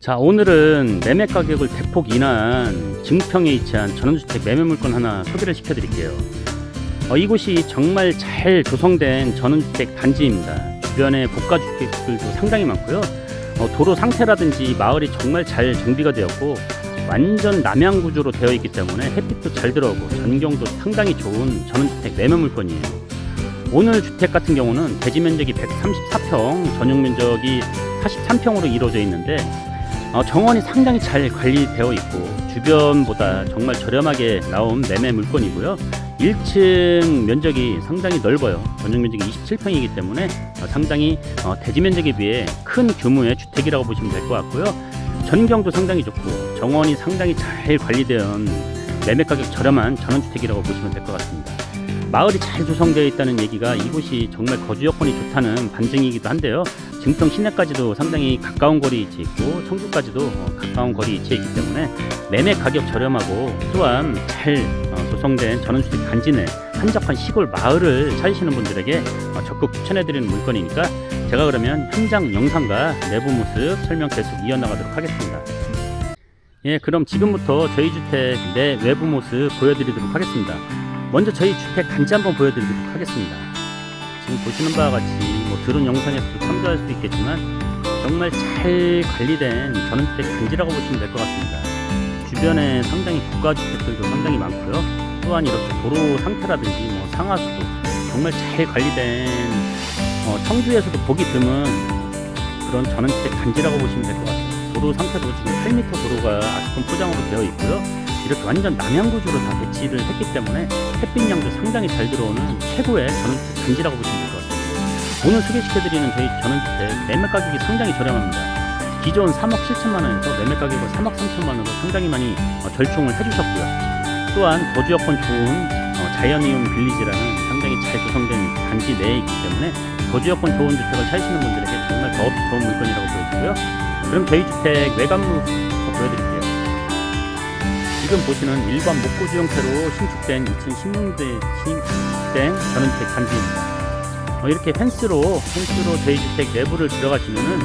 자 오늘은 매매 가격을 대폭 인한 증평에 위치한 전원주택 매매 물건 하나 소개를 시켜드릴게요. 어, 이곳이 정말 잘 조성된 전원주택 단지입니다. 주변에 고가 주택들도 상당히 많고요. 어, 도로 상태라든지 마을이 정말 잘 정비가 되었고 완전 남향 구조로 되어 있기 때문에 햇빛도 잘 들어오고 전경도 상당히 좋은 전원주택 매매 물건이에요. 오늘 주택 같은 경우는 대지 면적이 134평, 전용 면적이 43평으로 이루어져 있는데 어, 정원이 상당히 잘 관리되어 있고 주변보다 정말 저렴하게 나온 매매 물건이고요. 1층 면적이 상당히 넓어요. 전용 면적이 27평이기 때문에 어, 상당히 어, 대지 면적에 비해 큰 규모의 주택이라고 보시면 될 것 같고요. 전경도 상당히 좋고 정원이 상당히 잘 관리된 매매 가격 저렴한 전원주택이라고 보시면 될 것 같습니다. 마을이 잘 조성되어 있다는 얘기가 이곳이 정말 거주 여건이 좋다는 반증이기도 한데요. 증평 시내까지도 상당히 가까운 거리에 위치해 있고 청주까지도 어, 가까운 거리에 위치해 있기 때문에 매매 가격 저렴하고 또한 잘 어, 조성된 전원주택 단지 내 한적한 시골 마을을 찾으시는 분들에게 어, 적극 추천해드리는 물건이니까 제가 그러면 현장 영상과 내부 모습 설명 계속 이어나가도록 하겠습니다. 예, 그럼 지금부터 저희 주택 내 외부 모습 보여드리도록 하겠습니다. 먼저 저희 주택 단지 한번 보여드리도록 하겠습니다. 지금 보시는 바와 같이 뭐 들은 영상에서도 참조할 수 있겠지만 정말 잘 관리된 전원주택 단지라고 보시면 될 것 같습니다. 주변에 상당히 고가주택들도 상당히 많고요. 또한 이렇게 도로 상태라든지 뭐 상하수도 정말 잘 관리된 어, 청주에서도 보기 드문 그런 전원주택 단지라고 보시면 될 것 같아요. 도로 상태도 지금 8m 도로가 아스콘 포장으로 되어 있고요. 이렇게 완전 남향 구조로 다 배치를 했기 때문에 햇빛량도 상당히 잘 들어오는 최고의 전원주택 단지라고 보시면 될 것 같습니다. 오늘 소개시켜드리는 저희 전원주택 매매 가격이 상당히 저렴합니다. 기존 3억 7천만 원에서 매매 가격을 3억 3천만 원으로 상당히 많이 어, 절충을 해주셨고요. 또한 거주 여건 좋은 어, 자연이온 빌리지라는 상당히 잘 조성된 단지 내에 있기 때문에 거주 여건 좋은 주택을 찾으시는 분들에게 정말 더없이 좋은 물건이라고 보여지고요. 그럼 저희 주택 외관부 보여드릴게요. 지금 보시는 일반 목고지 형태로 신축된 2016년 신축된 전원주택 단지입니다. 어, 이렇게 펜스로 펜스로 저희 주택 내부를 들어가시면은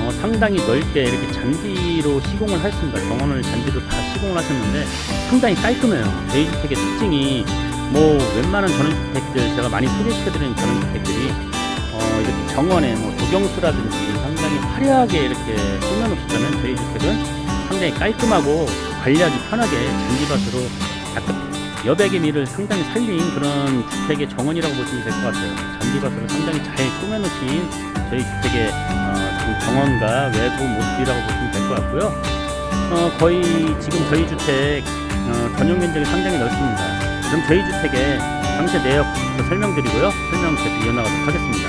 어, 상당히 넓게 이렇게 잔디로 시공을 했습니다. 정원을 잔디로 다 시공을 하셨는데 상당히 깔끔해요. 저희 주택의 특징이 뭐 웬만한 전원주택들 제가 많이 소개시켜드리는 전원주택들이 어, 이렇게 정원에 뭐 조경수라든지 상당히 화려하게 이렇게 꾸며놓으시다면 저희 주택은 상당히 깔끔하고 관리하기 편하게 잔디밭으로 약간 여백의 미를 상당히 살린 그런 주택의 정원이라고 보시면 될 것 같아요. 잔디밭으로 상당히 잘 꾸며놓으신 저희 주택의 어, 정원과 외부 모습이라고 보시면 될 것 같고요. 어, 거의 지금 저희 주택 어, 전용 면적이 상당히 넓습니다. 그럼 저희 주택의 당시 내역부터 설명드리고요. 설명 계속 이어나가도록 하겠습니다.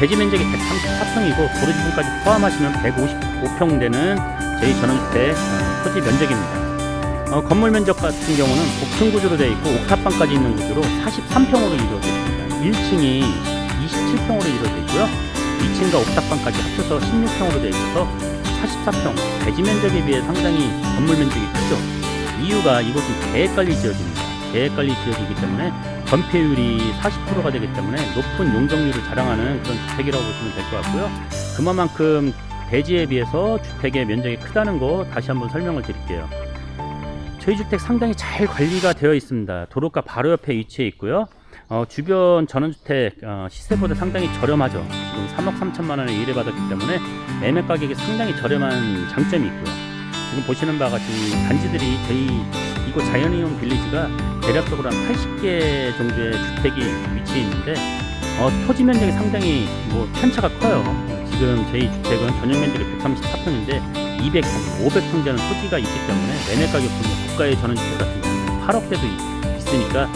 대지 면적이 134평이고 도로 지분까지 포함하시면 155평 되는 저희 전원주택 어, 토지 면적입니다. 어, 건물 면적 같은 경우는 복층 구조로 되어 있고 옥탑방까지 있는 구조로 43평으로 이루어져 있습니다. 1층이 27평으로 이루어져 있고요. 2층과 옥탑방까지 합쳐서 16평으로 되어 있어서 44평. 대지 면적에 비해 상당히 건물 면적이 크죠. 이유가 이곳은 계획관리 지역입니다. 계획관리 지역이기 때문에 건폐율이 40%가 되기 때문에 높은 용적률을 자랑하는 그런 주택이라고 보시면 될 것 같고요. 그만큼 대지에 비해서 주택의 면적이 크다는 거 다시 한번 설명을 드릴게요. 저희 주택 상당히 잘 관리가 되어 있습니다. 도로가 바로 옆에 위치해 있고요. 어, 주변 전원주택 어, 시세보다 상당히 저렴하죠. 지금 3억 3천만 원에 의뢰 받았기 때문에 매매 가격이 상당히 저렴한 장점이 있고요. 지금 보시는 바와 같이 단지들이 저희 이곳 자연이온 빌리지가 대략적으로 한 80개 정도의 주택이 위치해 있는데 어, 토지 면적이 상당히 뭐 편차가 커요. 지금 저희 주택은 전용 면적이 134평인데 200평, 500평 되는 토지가 있기 때문에 매매 가격도 뭐 국가의 전원주택 같은 경우는 8억대도 있으니까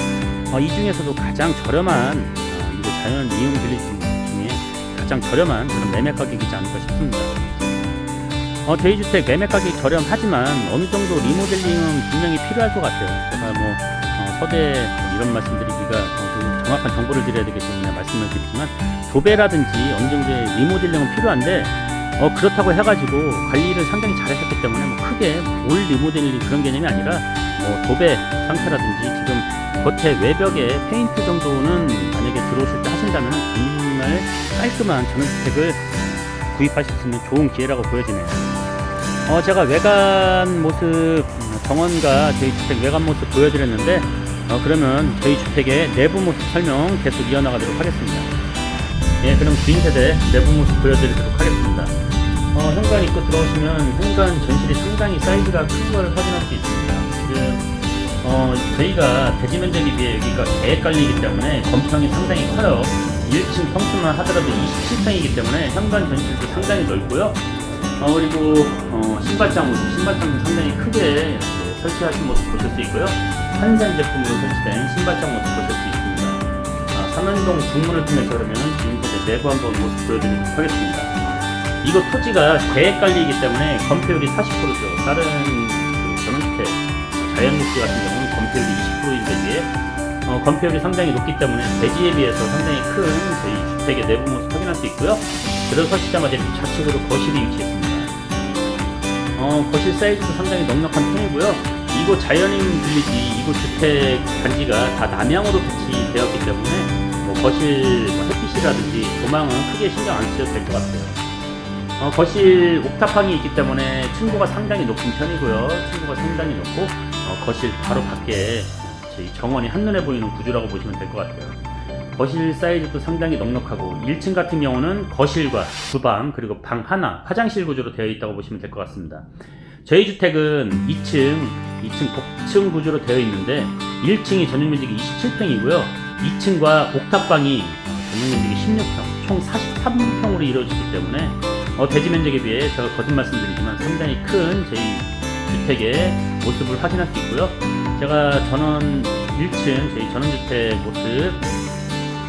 어, 이 중에서도 가장 저렴한 어, 자연 이용 빌리지 중에 가장 저렴한 그런 매매 가격이지 않을까 싶습니다. 어, 저희 주택 매매 가격이 저렴하지만 어느 정도 리모델링은 분명히 필요할 것 같아요. 제가 뭐 어, 서대 뭐 이런 말씀드리기가 어, 좀 정확한 정보를 드려야 되기 때문에 말씀을 드리지만 도배라든지 어느 정도의 리모델링은 필요한데 어, 그렇다고 해가지고 관리를 상당히 잘 하셨기 때문에 뭐 크게 올 리모델링 그런 개념이 아니라 뭐 도배 상태라든지 지금 겉에 외벽에 페인트 정도는 만약에 들어오실 때 하신다면 정말 깔끔한 전원주택을 구입하실 수 있는 좋은 기회라고 보여지네요. 어, 제가 외관 모습 음, 정원과 저희 주택 외관 모습 보여드렸는데 어, 그러면 저희 주택의 내부 모습 설명 계속 이어나가도록 하겠습니다. 예, 그럼 주인 세대 내부 모습 보여드리도록 하겠습니다. 어, 현관 입구 들어오시면 현관 전실이 상당히 사이즈가 큰 걸 확인할 수 있습니다. 지금 어, 저희가 대지 면적에 비해 여기가 계획 깔리기 때문에 건평이 상당히 커요. 1층 평수만 하더라도 27평이기 때문에 현관 전실도 상당히 넓고요. 어, 그리고 어, 신발장 모습, 신발장도 상당히 크게 설치하신 모습 보실 수 있고요. 한산 제품으로 설치된 신발장 모습 보실 수 있습니다. 아, 삼연동 중문을 통해서 그러면 주인분들 내부 한번 모습 보여드리도록 하겠습니다. 이거 토지가 계획 관리이기 때문에 건폐율이 40%죠. 다른 그 전원주택, 자연녹지 같은 경우는 건폐율이 20%인데 비해 어, 건폐율이 상당히 높기 때문에 대지에 비해서 상당히 큰 저희 주택의 내부 모습 확인할 수 있고요. 들어서시자마자 좌측으로 거실이 위치했습니다. 어, 거실 사이즈도 상당히 넉넉한 편이고요. 이곳 자연인 빌리지, 이곳 주택 단지가 다 남향으로 배치 되었기 때문에 뭐 거실 뭐 햇빛이라든지 조망은 크게 신경 안 쓰셔도 될 것 같아요. 어, 거실 옥탑방이 있기 때문에 층고가 상당히 높은 편이고요. 층고가 상당히 높고 어, 거실 바로 밖에 정원이 한눈에 보이는 구조라고 보시면 될 것 같아요. 거실 사이즈도 상당히 넉넉하고 1층 같은 경우는 거실과 주방 그리고 방 하나 화장실 구조로 되어 있다고 보시면 될 것 같습니다. 저희 주택은 2층 2층 복층 구조로 되어 있는데 1층이 전용 면적이 27평이고요. 2층과 옥탑방이 전용 면적이 16평, 총 43평으로 이루어지기 때문에 어, 대지 면적에 비해 제가 거듭 말씀드리지만 상당히 큰 저희 주택의 모습을 확인할 수 있고요. 제가 전원 1층 저희 전원주택 모습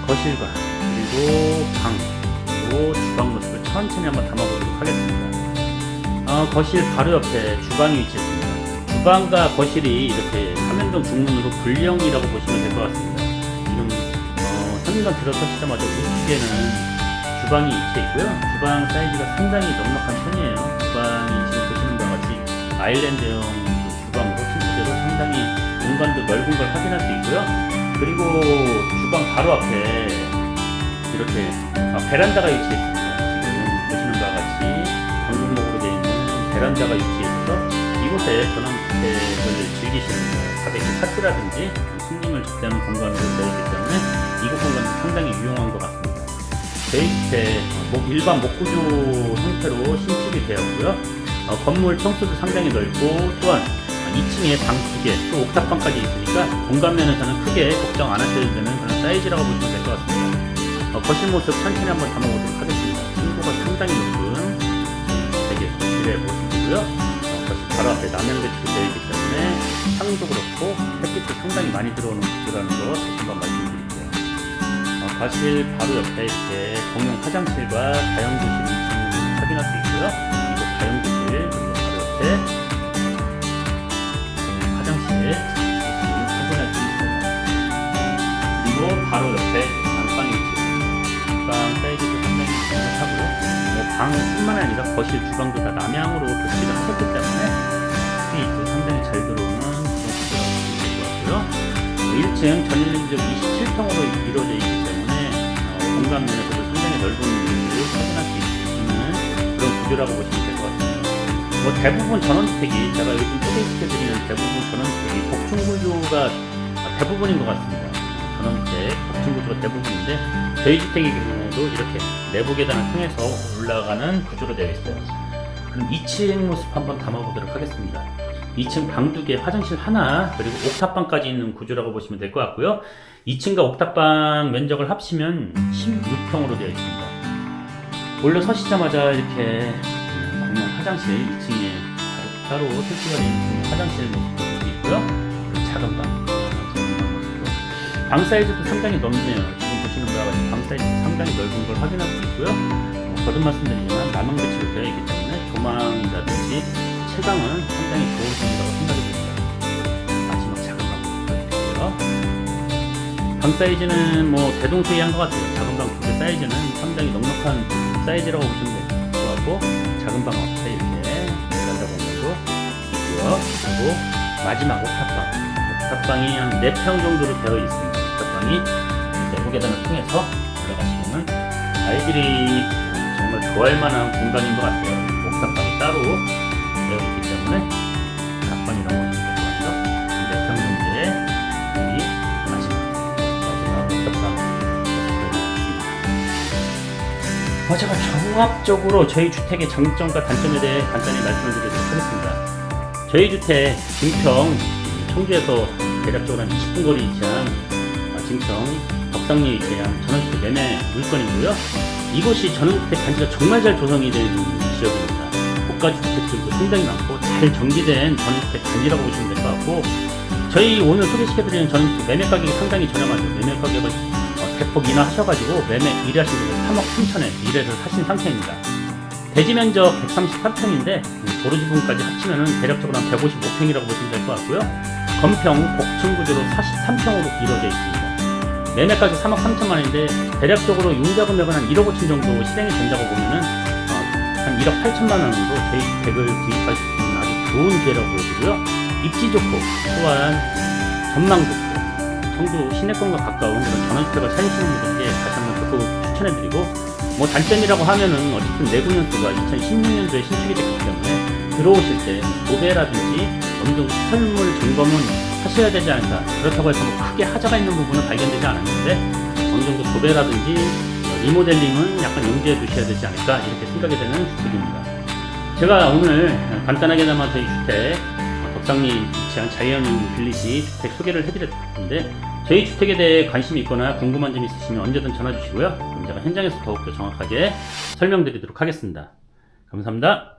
거실과 그리고 방 그리고 주방 모습을 천천히 한번 담아보도록 하겠습니다. 어, 거실 바로 옆에 주방이 위치했습니다. 주방과 거실이 이렇게 삼연동 중문으로 분령이라고 보시면 될 것 같습니다. 지금 어, 현관 들어서시자마자 우측에는 주방이 위치해 있고요. 주방 사이즈가 상당히 넉넉한 편이에요. 주방이 지금 보시는 바와 같이 아일랜드형 그 주방으로 실제로 상당히 공간도 넓은 걸 확인할 수 있고요. 그리고 주방 바로 앞에 이렇게 아, 베란다가 위치해 있습니다. 지금 보시는 바와 같이 방금목으로 되어 있는 베란다가 위치해 있어서 이곳에 전원주택을 즐기시는 가볍게 파티라든지 손님을 접대하는 공간으로 되어 있기 때문에 이곳 공간도 상당히 유용한 것 같습니다. 목- 일반 목구조 형태로 신축이 되었고요. 어, 건물 평수도 상당히 넓고 또한 2층에 방두 개, 또 옥탑방까지 있으니까 공간 면에서는 크게 걱정 안 하셔도 되는 그런 사이즈라고 보시면 될 것 같습니다. 어, 거실 모습 천천히 한번 담아보도록 하겠습니다. 층고가 상당히 높은 되게 거실의 모습이고요. 바로 앞에 남양 배치가 되어 있기 때문에 창도 그렇고 햇빛도 상당히 많이 들어오는 구조라는 거 다시 한번 말씀드릴게요. 어, 거실 바로 옆에 이렇게 공용 화장실과 다용도실 있는 걸 확인할 수 있고요. 이곳 다용도실 그리고 바로 옆에 화장실 확인할 수 있어요. 그리고 바로 옆에 안방이. 안방 사이즈도 상당히 넉넉하고요. 뭐 방뿐만 아니라 거실, 주방도 다 남향으로 배치를 하셨기 때문에 1층 전일 면적 27평으로 이루어져 있기 때문에 어, 공간 면에서도 상당히 넓은 면을 확인할 수 있는 그런 구조라고 보시면 될 것 같습니다. 뭐 대부분 전원주택이 제가 요즘 소개시켜드리는 대부분 전원주택이 복층 구조가 대부분인 것 같습니다. 전원주택 복층 구조가 대부분인데 저희 주택의 경우도 이렇게 내부 계단을 통해서 올라가는 구조로 되어 있어요. 그럼 2층 모습 한번 담아보도록 하겠습니다. 2층 방 두 개, 화장실 하나, 그리고 옥탑방까지 있는 구조라고 보시면 될 것 같고요. 2층과 옥탑방 면적을 합치면 16평으로 되어 있습니다. 올라서시자마자 이렇게 공용 화장실 2층에 따로 설치가 되어 있는 화장실 모습도 있고요. 그리고 작은 방, 작은 방 모습도. 방 사이즈도 상당히 넓네요. 지금 보시는 바와 같이 방 사이즈 상당히 넓은 걸 확인할 수 있고요. 뭐 거듭 말씀드리지만 남항 배치로 되어 있기 때문에 조망이라든지 채광은 상당히 좋은 편이라고 생각이 듭니다. 마지막 작은 방 보여드릴게요. 방 사이즈는 뭐 대동소이한 것 같아요. 작은 방 두개 사이즈는 상당히 넉넉한 사이즈라고 보시면 될 것 같고 작은 방 앞에 이렇게 베란다 공간도 있고요. 그리고 마지막 옥탑방. 옥탑방이 한 4평 정도로 되어 있습니다. 옥탑방이 내부 계단을 통해서 올라가시면 아이들이 정말 좋아할 만한 공간인 것 같아요. 옥탑방이 따로 종합적으로 저희 주택의 장점과 단점에 대해 간단히 말씀을 드리도록 하겠습니다. 저희 주택 진평 청주에서 대략적으로 한 20분 거리 위치한 아, 진평 덕상리에 위치한 전원주택 매매 물건이고요. 이곳이 전원주택 단지가 정말 잘 조성이 된 지역입니다. 고가주택들도 상당히 많고 잘 전기된 전원주택 단지라고 보시면 될 것 같고 저희 오늘 소개시켜드리는 전원주택 매매 가격이 상당히 저렴하죠. 매매 가격을 어, 대폭 인하하셔가지고 매매 1위하신 분들 3억 3천에 1회를 사신 상태입니다. 대지 면적 133평인데 도로 지붕까지 합치면은 대략적으로 한 155평이라고 보시면 될 것 같고요. 건평 복층 구조로 43평으로 이루어져 있습니다. 매매까지 3억 3천만 원인데 대략적으로 융자 금액은 한 1억 5천 정도 실행이 된다고 보면은 어, 한 1억 8천만 원으로 주택을 구입할 수 있는 아주 좋은 기회라고 보여지고요. 입지 좋고 또한 전망 좋고 청주 시내권과 가까운 그런 전원주택을 찾으시는 분들께 다시 한번 적극 추천해드리고 뭐 단점이라고 하면은 어쨌든 내구년수가 2016년도에 신축이 됐기 때문에 들어오실 때 도배라든지 어느 정도 시설물 점검은 하셔야 되지 않을까. 그렇다고 해서 뭐 크게 하자가 있는 부분은 발견되지 않았는데 어느 정도 도배라든지 어, 리모델링은 약간 염두에 두셔야 되지 않을까 이렇게 생각이 되는 주택입니다. 제가 오늘 간단하게나마 저희 주택 어, 덕상리 위치한 자이언 빌리지 주택 소개를 해드렸는데 저희 주택에 대해 관심이 있거나 궁금한 점 있으시면 언제든 전화 주시고요. 그럼 제가 현장에서 더욱더 정확하게 설명드리도록 하겠습니다. 감사합니다.